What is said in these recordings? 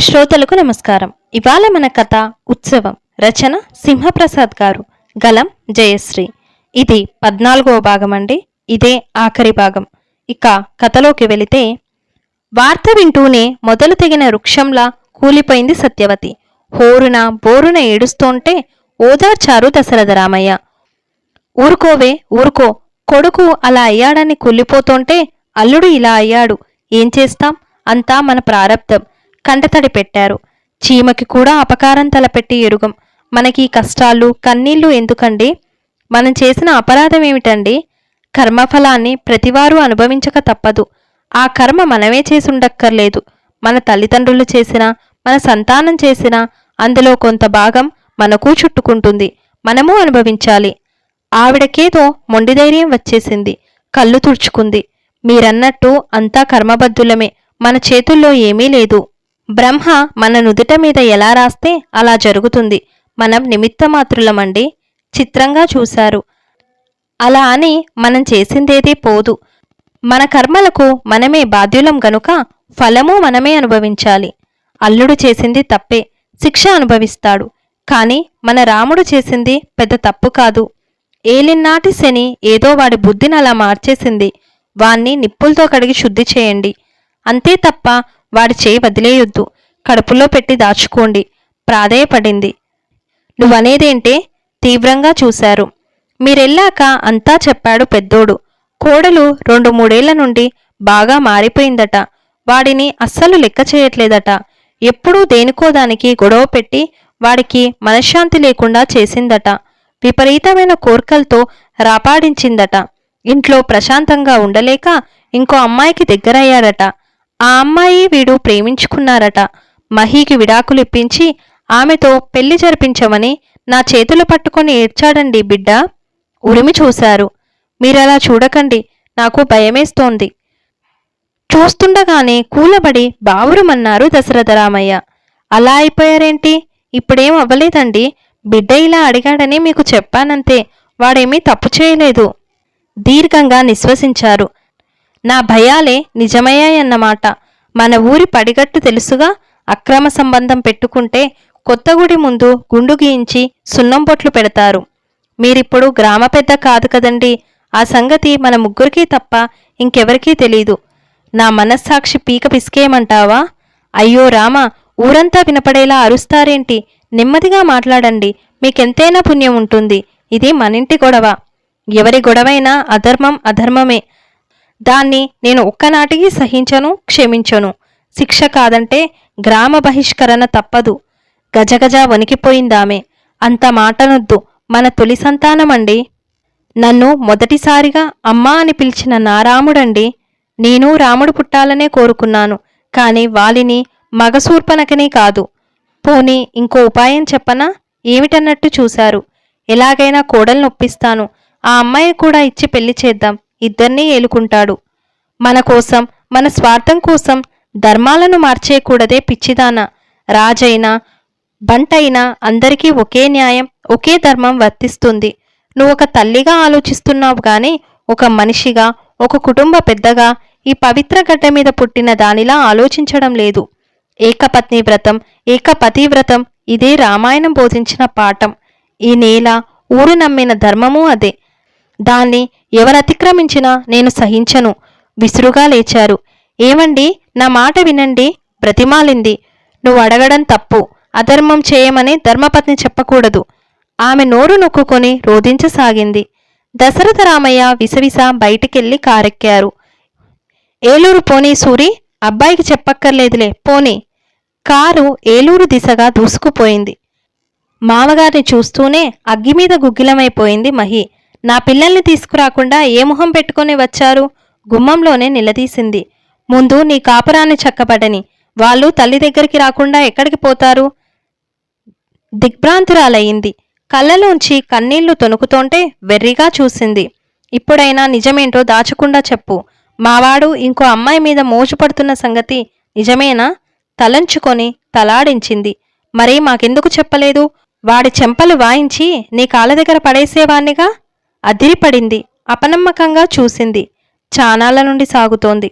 శ్రోతలకు నమస్కారం. ఇవాళ మన కథ ఉత్సవం. రచన సింహప్రసాద్ గారు. గలం జయశ్రీ. ఇది పద్నాలుగవ భాగం అండి. ఇదే ఆఖరి భాగం. ఇక కథలోకి వెళితే వార్త వింటూనే మొదలు తెగిన వృక్షంలా కూలిపోయింది సత్యవతి. హోరున బోరున ఏడుస్తోంటే ఓదార్చారు దశరథ రామయ్య. ఊరుకోవే ఊరుకో. కొడుకు అలా అయ్యాడని కుళ్ళిపోతుంటే అల్లుడు ఇలా అయ్యాడు. ఏం చేస్తాం? అంతా మన ప్రారబ్ధం కంటతడి పెట్టారు. చీమకి కూడా అపకారం తలపెట్టి ఎరుగం. మనకి కష్టాలు కన్నీళ్ళు ఎందుకండి? మనం చేసిన అపరాధం ఏమిటండి? కర్మఫలాన్ని ప్రతివారు అనుభవించక తప్పదు. ఆ కర్మ మనమే చేసుండక్కర్లేదు. మన తల్లిదండ్రులు చేసినా మన సంతానం చేసినా అందులో కొంత భాగం మనకు చుట్టుకుంటుంది. మనము అనుభవించాలి. ఆవిడకేదో మొండి ధైర్యం వచ్చేసింది. కళ్ళు తుడుచుకుంది. మీరన్నట్టు అంతా కర్మబద్ధులమే. మన చేతుల్లో ఏమీ లేదు. బ్రహ్మ మన నుదుట మీద ఎలా రాస్తే అలా జరుగుతుంది. మనం నిమిత్తమాత్రులమండి. చిత్రంగా చూశారు. అలా అని మనం చేసిందేదీ పోదు. మన కర్మలకు మనమే బాధ్యులం గనుక ఫలము మనమే అనుభవించాలి. అల్లుడు చేసింది తప్పే. శిక్ష అనుభవిస్తాడు. కాని మన రాముడు చేసింది పెద్ద తప్పు కాదు. ఏలినాటి శని ఏదో వాడి బుద్ధిని అలా మార్చేసింది. వాణ్ణి నిప్పులతో కడిగి శుద్ధి చేయండి. అంతే తప్ప వాడి చేయి వదిలేయొద్దు. కడుపులో పెట్టి దాచుకోండి. ప్రాధేయపడింది. నువ్వనేదేంటే తీవ్రంగా చూశారు. మీరెళ్ళాక అంతా చెప్పాడు పెద్దోడు. కోడలు రెండు మూడేళ్ళ నుండి బాగా మారిపోయిందట. వాడిని అస్సలు లెక్క చేయట్లేదట. ఎప్పుడూ దేనికో దానికి గొడవ పెట్టి వాడికి మనశ్శాంతి లేకుండా చేసిందట. విపరీతమైన కోర్కలతో రాపాడించిందట. ఇంట్లో ప్రశాంతంగా ఉండలేక ఇంకో అమ్మాయికి దగ్గరయ్యాడట ఆ అమ్మాయి వీడు ప్రేమించుకున్నారట. మహీకి విడాకులు ఇప్పించి ఆమెతో పెళ్ళి జరిపించమని నా చేతులు పట్టుకొని ఏడ్చాడండి బిడ్డ. ఉరిమి చూశారు. మీరలా చూడకండి నాకు భయమేస్తోంది. చూస్తుండగానే కూలబడి బావురుమన్నారు దశరథరామయ్య అలా అయిపోయారేంటి? ఇప్పుడేం అవ్వలేదండి. బిడ్డ ఇలా అడిగాడని మీకు చెప్పానంతే వాడేమీ తప్పు చేయలేదు. దీర్ఘంగా నిశ్వసించారు. నా భయాలే నిజమయ్యాయన్నమాట. మన ఊరి పడిగట్టు తెలుసుగా అక్రమ సంబంధం పెట్టుకుంటే కొత్తగుడి ముందు గుండు గీయించి సున్నం బొట్లు పెడతారు. మీరిప్పుడు గ్రామ పెద్ద కాదు కదండి. ఆ సంగతి మన ముగ్గురికీ తప్ప ఇంకెవరికీ తెలీదు. నా మనస్సాక్షి పీక పిసికేయమంటావా? అయ్యో రామ ఊరంతా వినపడేలా అరుస్తారేంటి? నెమ్మదిగా మాట్లాడండి. మీకెంతైనా పుణ్యం ఉంటుంది. ఇది మనింటి గొడవ. ఎవరి గొడవైనా అధర్మం అధర్మమే. దాన్ని నేను ఒక్కనాటికి సహించను క్షమించను. శిక్ష కాదంటే గ్రామ బహిష్కరణ తప్పదు. గజగజ వణికిపోయిందామె. అంత మాటనొద్దు. మన తొలి సంతానమండి. నన్ను మొదటిసారిగా అమ్మా అని పిలిచిన నా రాముడండి నేను రాముడు పుట్టాలనే కోరుకున్నాను. కాని వాలిని మగసూర్పనకనే కాదు. పోనీ ఇంకో ఉపాయం చెప్పనా? ఏమిటన్నట్టు చూశారు. ఎలాగైనా కోడలు నొప్పిస్తాను ఆ అమ్మాయి కూడా ఇచ్చి పెళ్ళి చేద్దాం. ఇద్దరినీ ఏలుకుంటాడు. మన కోసం మన స్వార్థం కోసం ధర్మాలను మార్చేయకూడదే పిచ్చిదాన. రాజైనా బంటైనా అందరికీ ఒకే న్యాయం ఒకే ధర్మం వర్తిస్తుంది. నువ్వు ఒక తల్లిగా ఆలోచిస్తున్నావు గాని ఒక మనిషిగా ఒక కుటుంబ పెద్దగా ఈ పవిత్ర గడ్డ మీద పుట్టిన దానిలా ఆలోచించడం లేదు. ఏకపత్ని వ్రతం ఏకపతి వ్రతం ఇదే రామాయణం బోధించిన పాఠం. ఈ నేల ఊరు నమ్మిన ధర్మము అదే. దాన్ని ఎవరతిక్రమించినా నేను సహించను. విసురుగా లేచారు. ఏమండి? నా మాట వినండి. బ్రతిమాలింది. నువ్వు అడగడం తప్పు. అధర్మం చేయమని ధర్మపత్ని చెప్పకూడదు. ఆమె నోరు నొక్కుకొని రోధించసాగింది. దశరథ రామయ్య విసవిస బయటికెళ్ళి కారెక్కారు. ఏలూరు పోనీ సూరి అబ్బాయికి చెప్పక్కర్లేదులే పోనీ. కారు ఏలూరు దిశగా దూసుకుపోయింది. మామగారిని చూస్తూనే అగ్గిమీద గుగ్గిలమైపోయింది మహి. నా పిల్లల్ని తీసుకురాకుండా ఏ మొహం పెట్టుకొని వచ్చారు? గుమ్మంలోనే నిలదీసింది. ముందు నీ కాపురాన్ని చక్కబడని వాళ్ళు తల్లి దగ్గరికి రాకుండా ఎక్కడికి పోతారు? దిగ్భ్రాంతురాలయ్యింది. కళ్ళలోంచి కన్నీళ్ళు తొనుకుతోంటే వెర్రిగా చూసింది. ఇప్పుడైనా నిజమేంటో దాచకుండా చెప్పు. మావాడు ఇంకో అమ్మాయి మీద మోజుపడుతున్న సంగతి నిజమేనా? తలంచుకొని తలాడించింది. మరి మాకెందుకు చెప్పలేదు? వాడి చెంపలు వాయించి నీ కాళ్ళ దగ్గర పడేసేవాణ్ణిగా? అదిరిపడింది. అపనమ్మకంగా చూసింది. చానాల నుండి సాగుతోంది.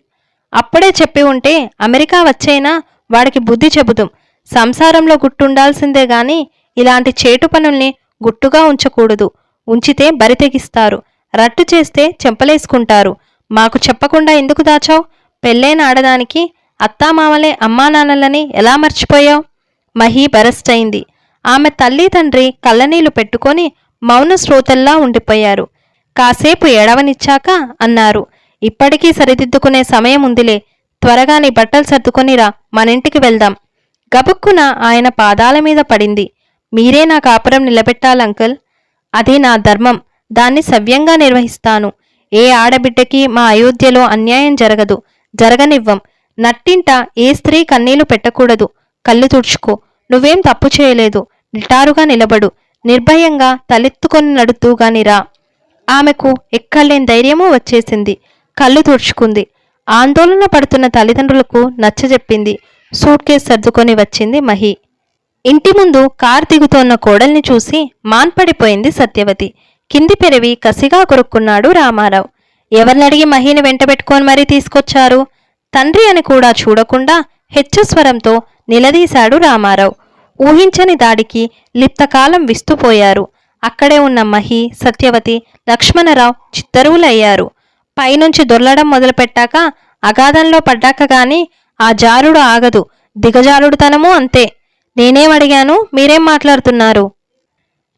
అప్పుడే చెప్పి ఉంటే అమెరికా వచ్చైనా వాడికి బుద్ధి చెబుదాం. సంసారంలో గుట్టుండాల్సిందే గాని ఇలాంటి చేటు పనుల్ని గుట్టుగా ఉంచకూడదు. ఉంచితే బరితెగిస్తారు రట్టు చేస్తే చెంపలేసుకుంటారు. మాకు చెప్పకుండా ఎందుకు దాచావు? పెళ్ళైన ఆడదానికి అత్తామామలే అమ్మానాన్నలని ఎలా మర్చిపోయావు? మహి బరస్ట్ అయింది. ఆమె తల్లి తండ్రి కళ్ళనీళ్ళు పెట్టుకొని మౌన శ్రోతల్లా ఉండిపోయారు. కాసేపు ఏడవనిచ్చాక అన్నారు ఇప్పటికీ సరిదిద్దుకునే సమయం ఉందిలే త్వరగా నీ బట్టలు సర్దుకొనిరా మనింటికి వెళ్దాం. గబుక్కున ఆయన పాదాల మీద పడింది. మీరే నా కాపురం నిలబెట్టాలంకల్ అది నా ధర్మం. దాన్ని సవ్యంగా నిర్వహిస్తాను. ఏ ఆడబిడ్డకి మా అయోధ్యలో అన్యాయం జరగదు. జరగనివ్వం. నట్టింట ఏ స్త్రీ కన్నీళ్ళు పెట్టకూడదు. కళ్ళు తుడుచుకో. నువ్వేం తప్పు చేయలేదు. నిటారుగా నిలబడు. నిర్భయంగా తలెత్తుకొని నడుతూగాని రా. ఆమెకు ఎక్కలేని ధైర్యమూ వచ్చేసింది. కళ్ళు తుడుచుకుంది. ఆందోళన పడుతున్న తల్లిదండ్రులకు నచ్చజెప్పింది సూట్ కేస్ సర్దుకొని వచ్చింది మహి. ఇంటి ముందు కారు దిగుతోన్న కోడల్ని చూసి మాన్పడిపోయింది సత్యవతి. కింది పెరివి కసిగా కొరుక్కున్నాడు రామారావు. ఎవరినడిగి మహిని వెంటబెట్టుకొని మరీ తీసుకొచ్చారు? తండ్రి అని కూడా చూడకుండా హెచ్చస్వరంతో నిలదీశాడు రామారావు. ఊహించని దాడికి లిప్తకాలం విస్తుపోయారు. అక్కడే ఉన్న మహి సత్యవతి లక్ష్మణరావు చిత్తరువులయ్యారు. పైనుంచి దొర్లడం మొదలుపెట్టాక అగాధంలో పడ్డాక గాని ఆ జారుడు ఆగదు. దిగజారుడుతనమూ అంతే. నేనేం అడిగాను? మీరేం మాట్లాడుతున్నారు?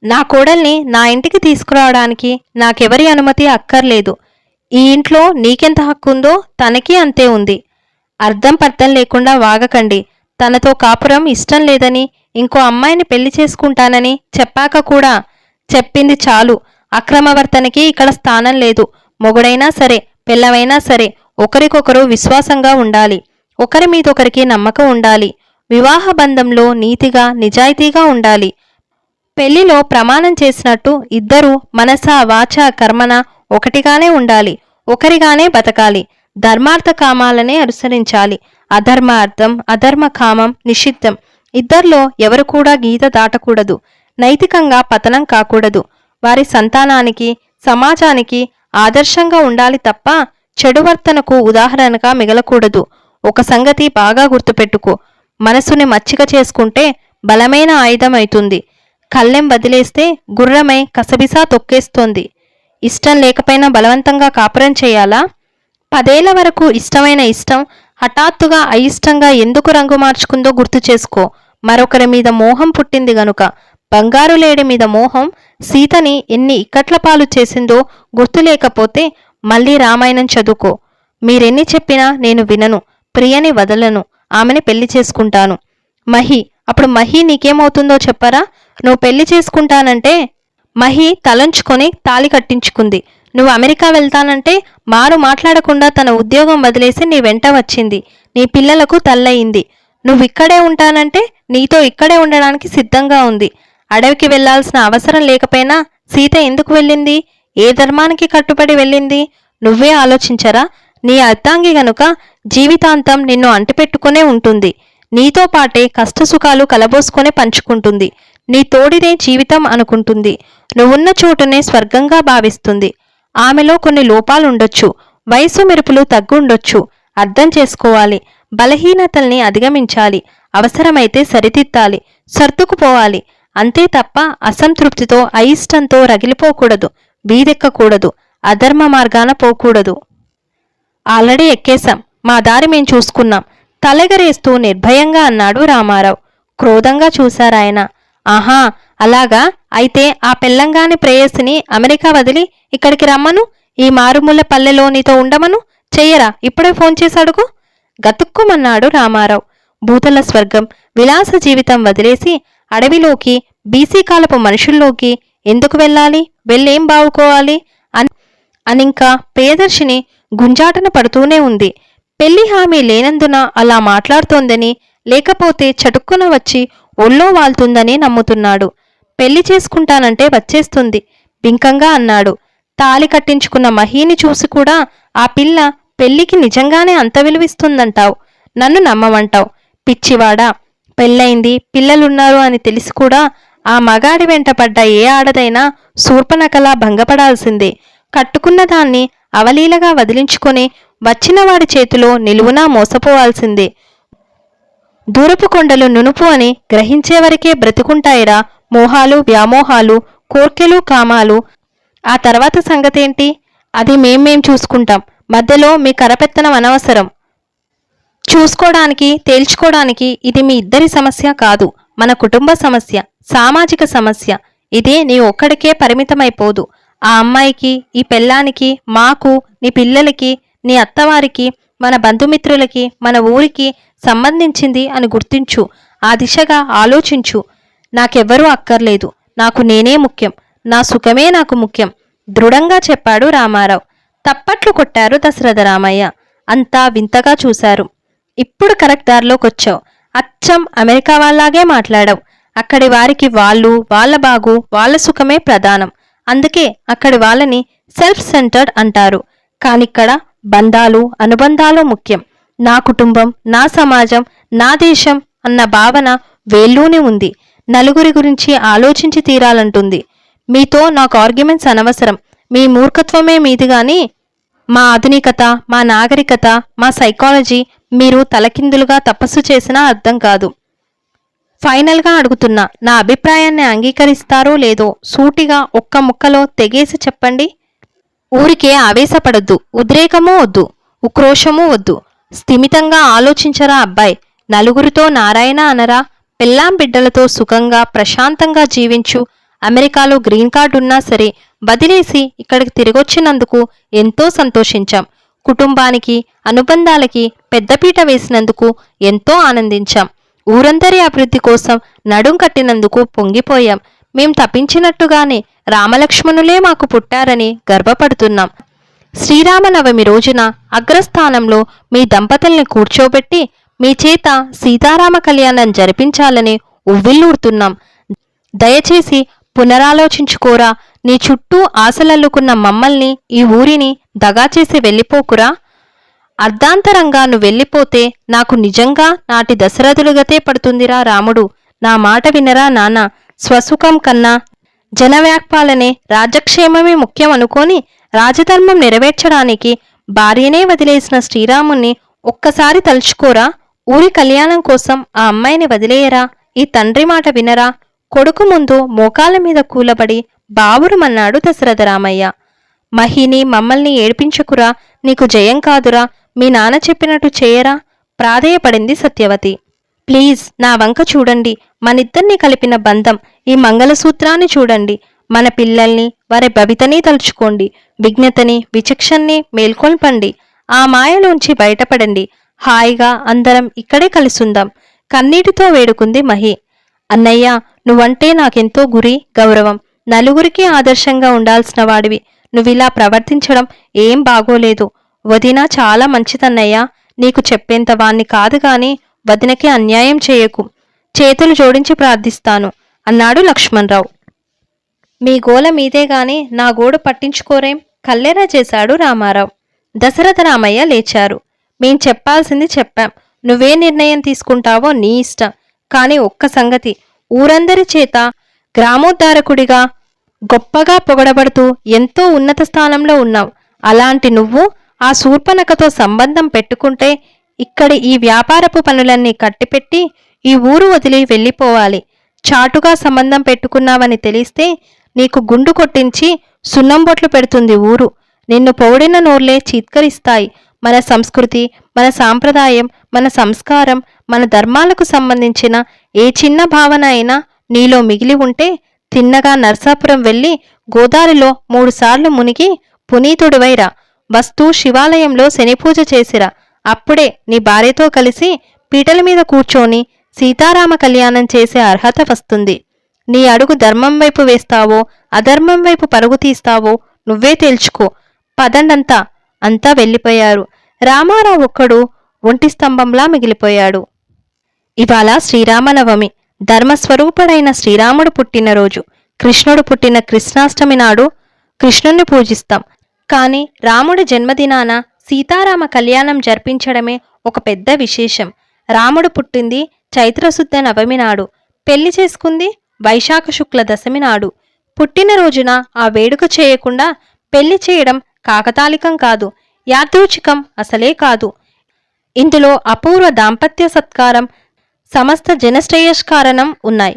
నా కోడల్ని నా ఇంటికి తీసుకురావడానికి నాకెవరి అనుమతి అక్కర్లేదు. ఈ ఇంట్లో నీకెంత హక్కు ఉందో తనకి అంతే ఉంది. అర్థం పర్థం లేకుండా వాగకండి. తనతో కాపురం ఇష్టం లేదని ఇంకో అమ్మాయిని పెళ్ళి చేసుకుంటానని చెప్పాక కూడా చెప్పింది చాలు. అక్రమవర్తనకి ఇక్కడ స్థానం లేదు. మొగుడైనా సరే పిల్లవైనా సరే ఒకరికొకరు విశ్వాసంగా ఉండాలి. ఒకరి మీద ఒకరికి నమ్మకం ఉండాలి. వివాహ బంధంలో నీతిగా నిజాయితీగా ఉండాలి. పెళ్ళిలో ప్రమాణం చేసినట్టు ఇద్దరూ మనస వాచ కర్మన ఒకటిగానే ఉండాలి. ఒకరిగానే బతకాలి. ధర్మార్థ కామాలనే అనుసరించాలి. అధర్మ అర్థం అధర్మ కామం నిషిద్ధం. ఇద్దర్లో ఎవరు కూడా గీత దాటకూడదు. నైతికంగా పతనం కాకూడదు. వారి సంతానానికి సమాజానికి ఆదర్శంగా ఉండాలి తప్ప చెడువర్తనకు ఉదాహరణగా మిగలకూడదు. ఒక సంగతి బాగా గుర్తుపెట్టుకో. మనసుని మచ్చిక చేసుకుంటే బలమైన ఆయుధం అవుతుంది కళ్ళెం వదిలేస్తే గుర్రమై కసబిసా తొక్కేస్తోంది. ఇష్టం లేకపోయినా బలవంతంగా కాపురం చేయాలా? పదేళ్ళ వరకు ఇష్టమైన ఇష్టం హఠాత్తుగా అయిష్టంగా ఎందుకు రంగు మార్చుకుందో గుర్తు చేసుకో. మరొకరి మీద మోహం పుట్టింది గనుక బంగారు లేడి మీద మోహం సీతని ఎన్ని ఇక్కట్ల పాలు చేసిందో గుర్తు లేకపోతే మళ్ళీ రామాయణం చదువుకో. మీరెన్ని చెప్పినా నేను వినను ప్రియని వదలను ఆమెని పెళ్ళి చేసుకుంటాను. మహి అప్పుడు మహి నీకేమవుతుందో చెప్పరా? నువ్వు పెళ్ళి చేసుకుంటానంటే మహి తలంచుకొని తాలి కట్టించుకుంది. నువ్వు అమెరికా వెళ్తానంటే మారు మాట్లాడకుండా తన ఉద్యోగం వదిలేసి నీ వెంట వచ్చింది. నీ పిల్లలకు తల్లయింది. నువ్వు ఇక్కడే ఉంటానంటే నీతో ఇక్కడే ఉండడానికి సిద్ధంగా ఉంది. అడవికి వెళ్ళాల్సిన అవసరం లేకపోయినా సీత ఎందుకు వెళ్ళింది? ఏ ధర్మానికి కట్టుబడి వెళ్ళింది? నువ్వే ఆలోచించరా? నీ అర్థాంగి గనుక జీవితాంతం నిన్ను అంటిపెట్టుకునే ఉంటుంది. నీతో పాటే కష్టసుఖాలు కలబోసుకొని పంచుకుంటుంది. నీ తోడినే జీవితం అనుకుంటుంది. నువ్వున్న చోటునే స్వర్గంగా భావిస్తుంది. ఆమెలో కొన్ని లోపాలుండొచ్చు. వయసు మెరుపులు తగ్గుండొచ్చు. అర్థం చేసుకోవాలి. బలహీనతల్ని అధిగమించాలి. అవసరమైతే సరిదిద్దాలి. సర్దుకుపోవాలి అంతే తప్ప అసంతృప్తితో అయిష్టంతో రగిలిపోకూడదు. బీదెక్కకూడదు అధర్మ మార్గాన పోకూడదు. ఆల్రెడీ ఎక్కేశాం. మా దారి మేం చూసుకున్నాం. తలెగరేస్తూ నిర్భయంగా అన్నాడు రామారావు. క్రోధంగా చూశారాయన. ఆహా అలాగా? అయితే ఆ పెళ్ళంగాని ప్రేయసిని అమెరికా వదిలి ఇక్కడికి రమ్మను? ఈ మారుమూల పల్లెలో నీతో ఉండమను? చెయ్యరా ఇప్పుడే ఫోన్ చేసి గతుక్కుమన్నాడు రామారావు. భూతల స్వర్గం విలాస జీవితం వదిలేసి అడవిలోకి బీసీ కాలపు మనుషుల్లోకి ఎందుకు వెళ్ళాలి? వెళ్ళేం బావుకోవాలి? అని అనింకా ప్రియదర్శిని గుంజాటన పడుతూనే ఉంది. పెళ్ళి హామీ లేనందున అలా మాట్లాడుతోందని లేకపోతే చటుక్కున వచ్చి ఒళ్ళో వాల్తుందని నమ్ముతున్నాడు. పెళ్ళి చేసుకుంటానంటే వచ్చేస్తుంది. బింకంగా అన్నాడు. తాలి కట్టించుకున్న మహీని చూసి కూడా ఆ పిల్ల పెళ్ళికి నిజంగానే అంత విలువిస్తుందంటావు. నన్ను నమ్మమంటావు. పిచ్చివాడా. పెళ్ళైంది పిల్లలున్నారు అని తెలిసి కూడా ఆ మగాడి వెంట పడ్డ ఏ ఆడదైనా శూర్పనకలా భంగపడాల్సిందే. కట్టుకున్న దాన్ని అవలీలగా వదిలించుకొని వచ్చిన వాడి చేతిలో నిలువునా మోసపోవాల్సిందే. దూరపు కొండలు నునుపు అని గ్రహించేవరకే బ్రతుకుంటాయిరా. మోహాలు వ్యామోహాలు కోర్కెలు కామాలు. ఆ తర్వాత సంగతేంటి? అది మేం మేం చూసుకుంటాం. మధ్యలో మీ కరపెత్తనం అనవసరం. చూసుకోవడానికి తేల్చుకోవడానికి ఇది మీ ఇద్దరి సమస్య కాదు. మన కుటుంబ సమస్య సామాజిక సమస్య. ఇది నీ ఒక్కడికే పరిమితమైపోదు. ఆ అమ్మాయికి ఈ పెళ్ళానికి మాకు నీ పిల్లలకి నీ అత్తవారికి మన బంధుమిత్రులకి మన ఊరికి సంబంధించింది అని గుర్తించు. ఆ దిశగా ఆలోచించు. నాకెవ్వరూ అక్కర్లేదు. నాకు నేనే ముఖ్యం. నా సుఖమే నాకు ముఖ్యం. దృఢంగా చెప్పాడు రామారావు. తప్పట్లు కొట్టారు దశరథ రామయ్య. అంతా వింతగా చూశారు. ఇప్పుడు కరెక్ట్ దారిలోకొచ్చావు. అచ్చం అమెరికా వాళ్ళలాగే మాట్లాడావు. అక్కడి వారికి వాళ్ళు వాళ్ళ బాగు వాళ్ళ సుఖమే ప్రధానం. అందుకే అక్కడి వాళ్ళని సెల్ఫ్ సెంటర్డ్ అంటారు. కానిక్కడ బంధాలు అనుబంధాలు ముఖ్యం. నా కుటుంబం నా సమాజం నా దేశం అన్న భావన వేళ్ళూనే ఉంది. నలుగురి గురించి ఆలోచించి తీరాలంటుంది. మీతో నాకు ఆర్గ్యుమెంట్స్ అనవసరం. మీ మూర్ఖత్వమే మీది గాని మా ఆధునికత మా నాగరికత మా సైకాలజీ మీరు తలకిందులుగా తపస్సు చేసినా అర్థం కాదు. ఫైనల్గా అడుగుతున్నా నా అభిప్రాయాన్ని అంగీకరిస్తారో లేదో సూటిగా ఒక్క ముక్కలో తెగేసి చెప్పండి. ఊరికే ఆవేశపడద్దు ఉద్రేకమూ వద్దు ఉక్రోషమూ వద్దు. స్థిమితంగా ఆలోచించరా అబ్బాయి నలుగురితో నారాయణ అనరా? పెళ్ళాం బిడ్డలతో సుఖంగా ప్రశాంతంగా జీవించు. అమెరికాలో గ్రీన్ కార్డు ఉన్నా సరే వదిలేసి ఇక్కడికి తిరిగొచ్చినందుకు ఎంతో సంతోషించాం. కుటుంబానికి అనుబంధాలకి పెద్దపీట వేసినందుకు ఎంతో ఆనందించాం. ఊరందరి అభివృద్ధి కోసం నడుం కట్టినందుకు పొంగిపోయాం. మేం తప్పించినట్టుగానే రామలక్ష్మణులే మాకు పుట్టారని గర్వపడుతున్నాం. శ్రీరామనవమి రోజున అగ్రస్థానంలో మీ దంపతుల్ని కూర్చోబెట్టి మీ చేత సీతారామ కళ్యాణం జరిపించాలని ఉవ్విల్లూరుతున్నాం దయచేసి పునరాలోచించుకోరా నీ చుట్టూ ఆశలల్లుకున్న మమ్మల్ని ఈ ఊరిని దగా చేసి వెళ్ళిపోకురా. అర్ధాంతరంగా నువ్వు వెళ్ళిపోతే నాకు నిజంగా నాటి దశరథులుగతే పడుతుందిరా రాముడు. నా మాట వినరా నాన్న స్వసుఖం కన్నా జనవ్యాక్పాలనే రాజక్షేమమే ముఖ్యం అనుకొని రాజధర్మం నెరవేర్చడానికి భార్యనే వదిలేసిన శ్రీరాముణ్ణి ఒక్కసారి తలుచుకోరా? ఊరి కళ్యాణం కోసం ఆ అమ్మాయిని వదిలేయరా? ఈ తండ్రి మాట వినరా? కొడుకు ముందు మోకాల మీద కూలబడి బావురుమన్నాడు దశరథ రామయ్య. మహిని మమ్మల్ని ఏడ్పించకురా నీకు జయం కాదురా మీ నాన్న చెప్పినట్టు చేయరా? ప్రాధేయపడింది సత్యవతి. ప్లీజ్ నా వంక చూడండి. మనిద్దరిని కలిపిన బంధం ఈ మంగళసూత్రాన్ని చూడండి. మన పిల్లల్ని వారి భవితని తలుచుకోండి. విజ్ఞతని విచక్షణని మేల్కొల్పండి. ఆ మాయలోంచి బయటపడండి. హాయిగా అందరం ఇక్కడే కలిసుందాం. కన్నీటితో వేడుకుంది మహి. అన్నయ్య నువ్వంటే నాకెంతో గురి గౌరవం. నలుగురికి ఆదర్శంగా ఉండాల్సిన వాడివి. నువ్విలా ప్రవర్తించడం ఏం బాగోలేదు. వదిన చాలా మంచిదన్నయ్యా. నీకు చెప్పేంత వాణ్ణి కాదు కానీ వదినకి అన్యాయం చేయకు. చేతులు జోడించి ప్రార్థిస్తాను అన్నాడు లక్ష్మణరావు. మీ గోల మీదే గాని నా గోడు పట్టించుకోరేం? కల్లెరా చేశాడు రామారావు. దశరథ రామయ్య లేచారు. మేం చెప్పాల్సింది చెప్పాం. నువ్వే నిర్ణయం తీసుకుంటావో నీ ఇష్టం. కాని ఒక్క సంగతి ఊరందరి చేత గ్రామోద్ధారకుడిగా గొప్పగా పొగడబడుతూ ఎంతో ఉన్నత స్థానంలో ఉన్నావు. అలాంటి నువ్వు ఆ శూర్పనకతో సంబంధం పెట్టుకుంటే ఇక్కడి ఈ వ్యాపారపు పనులన్నీ కట్టిపెట్టి ఈ ఊరు వదిలి వెళ్ళిపోవాలి. చాటుగా సంబంధం పెట్టుకున్నావని తెలిస్తే నీకు గుండు కొట్టించి సున్నం బొట్లు పెడుతుంది ఊరు. నిన్ను పౌడిన నోర్లే చీత్కరిస్తాయి. మన సంస్కృతి మన సాంప్రదాయం మన సంస్కారం మన ధర్మాలకు సంబంధించిన ఏ చిన్న భావన అయినా నీలో మిగిలి ఉంటే తిన్నగా నర్సాపురం వెళ్ళి గోదావరిలో మూడుసార్లు మునిగి పునీతుడివైరా. వస్తూ శివాలయంలో శనిపూజ చేసిరా. అప్పుడే నీ భార్యతో కలిసి పీటల మీద కూర్చొని సీతారామ కళ్యాణం చేసే అర్హత వస్తుంది. నీ అడుగు ధర్మం వైపు వేస్తావో అధర్మం వైపు పరుగు తీస్తావో నువ్వే తేల్చుకో. పదండంతా అంతా వెళ్ళిపోయారు. రామారావు ఒక్కడు ఒంటి స్తంభంలా మిగిలిపోయాడు. ఇవాళ శ్రీరామనవమి. ధర్మస్వరూపుడైన శ్రీరాముడు పుట్టినరోజు. కృష్ణుడు పుట్టిన కృష్ణాష్టమి నాడు కృష్ణుణ్ణి పూజిస్తాం. కానీ రాముడి జన్మదినాన సీతారామ కళ్యాణం జరిపించడమే ఒక పెద్ద విశేషం. రాముడు పుట్టింది చైత్రశుద్ధ నవమి నాడు. పెళ్ళి చేసుకుంది వైశాఖ శుక్ల దశమి నాడు. పుట్టినరోజున ఆ వేడుక చేయకుండా పెళ్ళి చేయడం కాకతాళికం కాదు యాదృచ్ఛికం అసలే కాదు. ఇందులో అపూర్వ దాంపత్య సత్కారం సమస్త జనశ్రేయస్కారణం ఉన్నాయి.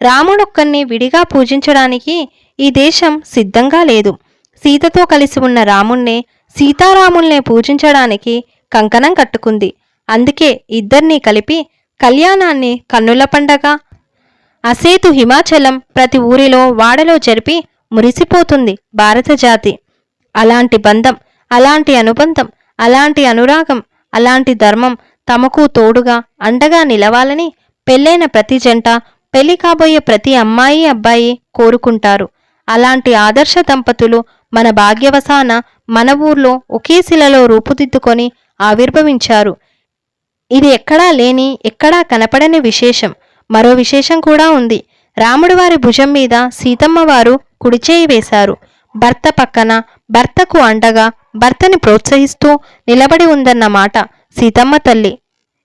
రాముడొక్కర్ని విడిగా పూజించడానికి ఈ దేశం సిద్ధంగా లేదు. సీతతో కలిసి ఉన్న రాముణ్ణే సీతారాముల్నే పూజించడానికి కంకణం కట్టుకుంది. అందుకే ఇద్దరినీ కలిపి కళ్యాణాన్ని కన్నుల పండగ అసేతు హిమాచలం ప్రతి ఊరిలో వాడలో జరిపి మురిసిపోతుంది భారత జాతి. అలాంటి బంధం అలాంటి అనుబంధం అలాంటి అనురాగం అలాంటి ధర్మం తమకు తోడుగా అండగా నిలవాలని పెళ్ళైన ప్రతి జంట పెళ్ళి కాబోయే ప్రతి అమ్మాయి అబ్బాయి కోరుకుంటారు. అలాంటి ఆదర్శ దంపతులు మన భాగ్యవసాన మన ఊర్లో ఒకే శిలలో రూపుదిద్దుకొని ఆవిర్భవించారు. ఇది ఎక్కడా లేని ఎక్కడా కనపడని విశేషం. మరో విశేషం కూడా ఉంది. రాముడి వారి భుజం మీద సీతమ్మ వారు కుడిచేయి వేశారు. భర్త పక్కన భర్తకు అండగా భర్తని ప్రోత్సహిస్తూ నిలబడి ఉందన్నమాట సీతమ్మ తల్లి.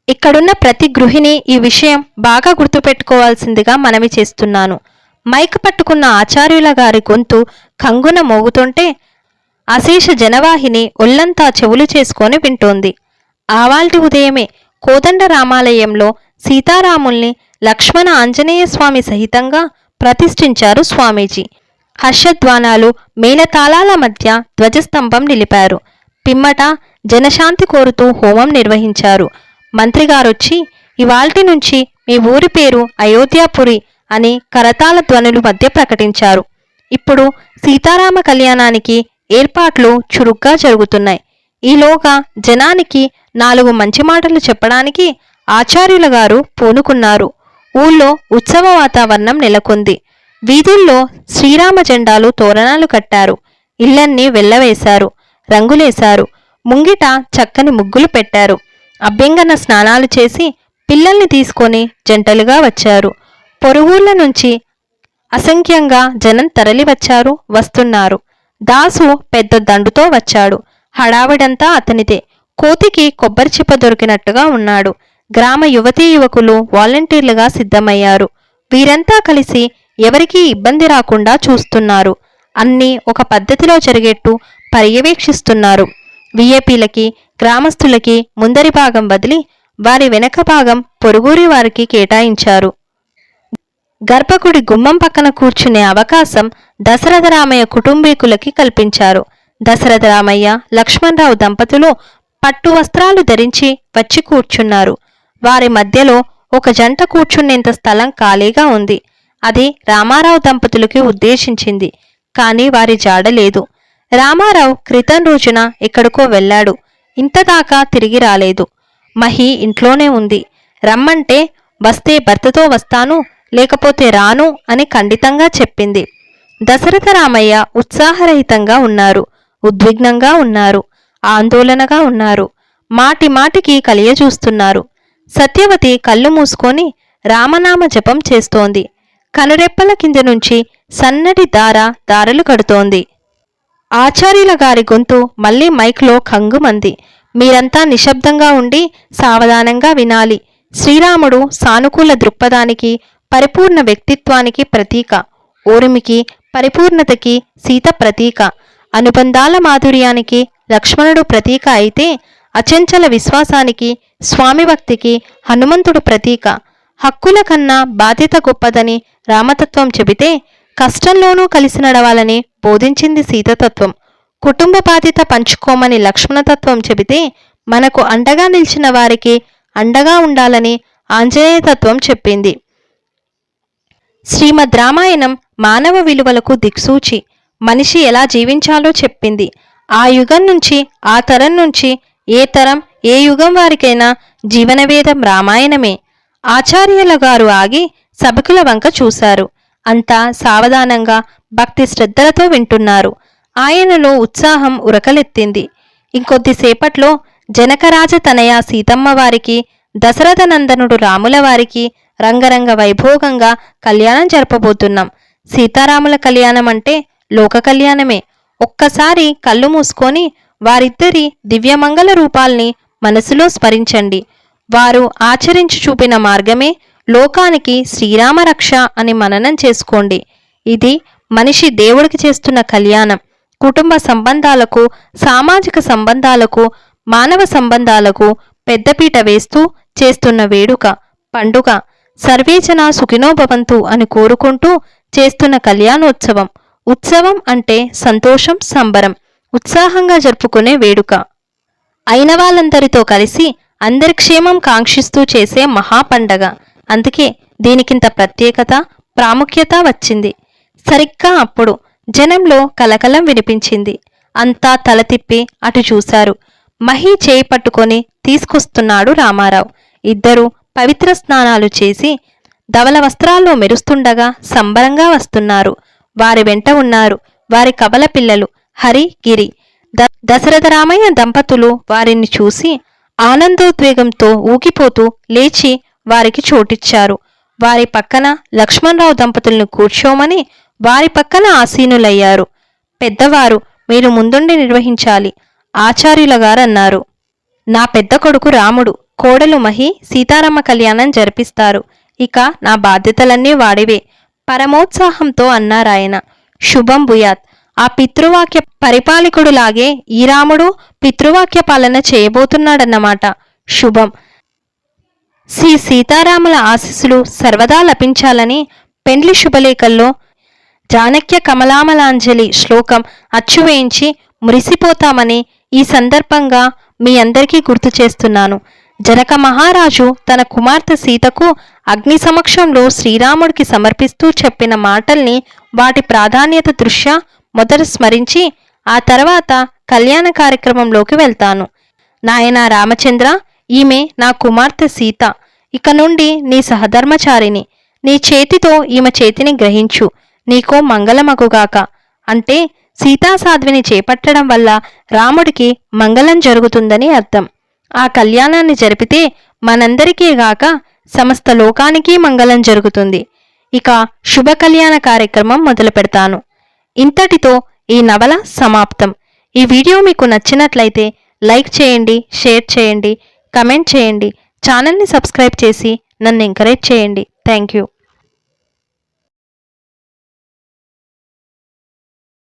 ఇక్కడున్న ప్రతి గృహిణి ఈ విషయం బాగా గుర్తుపెట్టుకోవాల్సిందిగా మనవి చేస్తున్నాను. మైక్ పట్టుకున్న ఆచార్యుల గారి గొంతు కంగున మోగుతుంటే అశేష జనవాహిని ఒళ్ళంతా చెవులు చేసుకొని వింటోంది. ఆవాల్టి ఉదయమే కోదండ రామాలయంలో సీతారాముల్ని లక్ష్మణ ఆంజనేయ స్వామి సహితంగా ప్రతిష్ఠించారు స్వామీజీ. హర్షధ్వానాలు మేళతాళాల మధ్య ధ్వజస్తంభం నిలిపారు. పిమ్మట జనశాంతి కోరుతూ హోమం నిర్వహించారు. మంత్రిగారొచ్చి ఇవాల్టి నుంచి మీ ఊరి పేరు అయోధ్యాపురి అని కరతాళ ధ్వనుల మధ్య ప్రకటించారు. ఇప్పుడు సీతారామ కళ్యాణానికి ఏర్పాట్లు చురుగ్గా జరుగుతున్నాయి. ఈలోగా జనానికి నాలుగు మంచి మాటలు చెప్పడానికి ఆచార్యుల గారు పూనుకున్నారు. ఊళ్ళో ఉత్సవ వాతావరణం నెలకొంది. వీధుల్లో శ్రీరామ జెండాలు తోరణాలు కట్టారు. ఇళ్ళన్నీ వెళ్ళవేశారు రంగులేశారు. ముంగిట చక్కని ముగ్గులు పెట్టారు. అభ్యంగన స్నానాలు చేసి పిల్లల్ని తీసుకొని జంటలుగా వచ్చారు. పొరుగుళ్ళ నుంచి అసంఖ్యంగా జనం తరలి వచ్చారు వస్తున్నారు. దాసు పెద్ద దండుతో వచ్చాడు. హడావిడంతా అతనిదే. కోతికి కొబ్బరి చిప్ప దొరికినట్టుగా ఉన్నాడు. గ్రామ యువతీ యువకులు వాలంటీర్లుగా సిద్ధమయ్యారు. వీరంతా కలిసి ఎవరికీ ఇబ్బంది రాకుండా చూస్తున్నారు. అన్నీ ఒక పద్ధతిలో జరిగేట్టు పర్యవేక్షిస్తున్నారు. విఏపీలకి గ్రామస్తులకి ముందరి భాగం వదిలి వారి వెనక భాగం పొరుగురి వారికి కేటాయించారు. గర్భగుడి గుమ్మం పక్కన కూర్చునే అవకాశం దశరథ రామయ్య కుటుంబీకులకి కల్పించారు. దశరథ రామయ్య లక్ష్మణరావు దంపతులు పట్టు వస్త్రాలు ధరించి వచ్చి కూర్చున్నారు. వారి మధ్యలో ఒక జంట కూర్చునేంత స్థలం ఖాళీగా ఉంది. అది రామారావు దంపతులకి ఉద్దేశించింది కానీ వారి జాడ లేదు. రామారావు క్రితం రోజున ఎక్కడికో వెళ్ళాడు. ఇంతదాకా తిరిగి రాలేదు. మహి ఇంట్లోనే ఉంది. రమ్మంటే వస్తే భర్తతో వస్తాను లేకపోతే రాను అని ఖండితంగా చెప్పింది. దశరథ రామయ్య ఉత్సాహరహితంగా ఉన్నారు. ఉద్విగ్నంగా ఉన్నారు. ఆందోళనగా ఉన్నారు. మాటి మాటికి కలియజూస్తున్నారు సత్యవతి కళ్ళు మూసుకొని రామనామ జపం చేస్తోంది. కనురెప్పల కింద నుంచి సన్నటి దార దారలు కడుతోంది. ఆచార్యుల గారి గొంతు మళ్ళీ మైక్లో కంగుమంది. మీరంతా నిశ్శబ్దంగా ఉండి సావధానంగా వినాలి. శ్రీరాముడు సానుకూల దృక్పథానికి పరిపూర్ణ వ్యక్తిత్వానికి ప్రతీక. ఓరిమికి పరిపూర్ణతకి సీత ప్రతీక. అనుబంధాల మాధుర్యానికి లక్ష్మణుడు ప్రతీక అయితే అచంచల విశ్వాసానికి స్వామి భక్తికి హనుమంతుడు ప్రతీక. హక్కుల కన్నా బాధ్యత గొప్పదని రామతత్వం చెబితే కష్టంలోనూ కలిసి నడవాలని బోధించింది సీతతత్వం. కుటుంబ బాధ్యత పంచుకోమని లక్ష్మణతత్వం చెబితే మనకు అండగా నిలిచిన వారికి అండగా ఉండాలని ఆంజనేయతత్వం చెప్పింది. శ్రీమద్ రామాయణం మానవ విలువలకు దిక్సూచి. మనిషి ఎలా జీవించాలో చెప్పింది. ఆ యుగం నుంచి ఆ తరం నుంచి ఏ తరం ఏ యుగం వారికైనా జీవనవేదం రామాయణమే. ఆచార్యుల గారు ఆగి సభకుల వంక చూశారు. అంతా సావధానంగా భక్తి శ్రద్ధలతో వింటున్నారు. ఆయనలో ఉత్సాహం ఉరకలెత్తింది. ఇంకొద్దిసేపట్లో జనకరాజ తనయ సీతమ్మ వారికి దశరథ నందనుడు రాముల వారికి రంగరంగ వైభోగంగా కళ్యాణం జరపబోతున్నాం. సీతారాముల కళ్యాణం అంటే లోక కళ్యాణమే. ఒక్కసారి కళ్ళు మూసుకొని వారిద్దరి దివ్యమంగళ రూపాల్ని మనసులో స్మరించండి. వారు ఆచరించి చూపిన మార్గమే లోకానికి శ్రీరామ రక్ష అని మననం చేసుకోండి. ఇది మనిషి దేవుడికి చేస్తున్న కళ్యాణం. కుటుంబ సంబంధాలకు సామాజిక సంబంధాలకు మానవ సంబంధాలకు పెద్దపీట వేస్తూ చేస్తున్న వేడుక పండుగ. సర్వేజన సుఖినోభవంతు అని కోరుకుంటూ చేస్తున్న కళ్యాణోత్సవం. ఉత్సవం అంటే సంతోషం సంబరం ఉత్సాహంగా జరుపుకునే వేడుక. అయిన వాళ్ళందరితో కలిసి అందరి క్షేమం కాంక్షిస్తూ చేసే మహాపండగ అందుకే దీనికింత ప్రత్యేకత ప్రాముఖ్యత వచ్చింది. సరిగ్గా అప్పుడు జనంలో కలకలం వినిపించింది. అంతా తల తిప్పి అటు చూశారు. మహి చేయి పట్టుకొని తీసుకొస్తున్నాడు రామారావు. ఇద్దరూ పవిత్ర స్నానాలు చేసి ధవల వస్త్రాల్లో మెరుస్తుండగా సంబరంగా వస్తున్నారు. వారి వెంట ఉన్నారు. వారి కబల పిల్లలు హరి గిరి ద దశరథ రామయ్య దంపతులు వారిని చూసి ఆనందోద్వేగంతో ఊగిపోతూ లేచి వారికి చోటిచ్చారు. వారి పక్కన లక్ష్మణరావు దంపతులను కూర్చోమని వారి పక్కన ఆసీనులయ్యారు. పెద్దవారు మీరు ముందుండి నిర్వహించాలి ఆచార్యుల గారన్నారు. నా పెద్ద కొడుకు రాముడు కోడలు మహి సీతారామ కళ్యాణం జరిపిస్తారు. ఇక నా బాధ్యతలన్నీ వాడివే. పరమోత్సాహంతో అన్నారాయన. శుభం భూయాత్. ఆ పితృవాక్య పరిపాలకుడులాగే ఈ రాముడు పితృవాక్య పాలన చేయబోతున్నాడన్నమాట. శుభం. శ్రీ సీతారాముల ఆశీస్సులు సర్వదా లభించాలని పెండ్లి శుభలేఖల్లో జానక్య కమలామలాంజలి శ్లోకం అచ్చువేయించి మురిసిపోతామని ఈ సందర్భంగా మీ అందరికీ గుర్తు చేస్తున్నాను. జనక మహారాజు తన కుమార్తె సీతకు అగ్ని సమక్షంలో శ్రీరాముడికి సమర్పిస్తూ చెప్పిన మాటల్ని వాటి ప్రాధాన్యత దృష్ట్యా మొదట స్మరించి ఆ తర్వాత కళ్యాణ కార్యక్రమంలోకి వెళ్తాను. నాయనా రామచంద్ర ఈమె నా కుమార్తె సీత. ఇక నుండి నీ సహధర్మచారిని నీ చేతితో ఈమె చేతిని గ్రహించు. నీకో మంగళమగుగాక. అంటే సీతాసాధ్విని చేపట్టడం వల్ల రాముడికి మంగళం జరుగుతుందని అర్థం. ఆ కళ్యాణాన్ని జరిపితే మనందరికీ గాక సమస్త లోకానికి మంగళం జరుగుతుంది. ఇక శుభ కళ్యాణ కార్యక్రమం మొదలు పెడతాను. ఇంతటితో ఈ నవల సమాప్తం. ఈ వీడియో మీకు నచ్చినట్లయితే లైక్ చేయండి షేర్ చేయండి కమెంట్ చేయండి ఛానల్ని సబ్స్క్రైబ్ చేసి నన్ను ఎంకరేజ్ చేయండి. Thank you.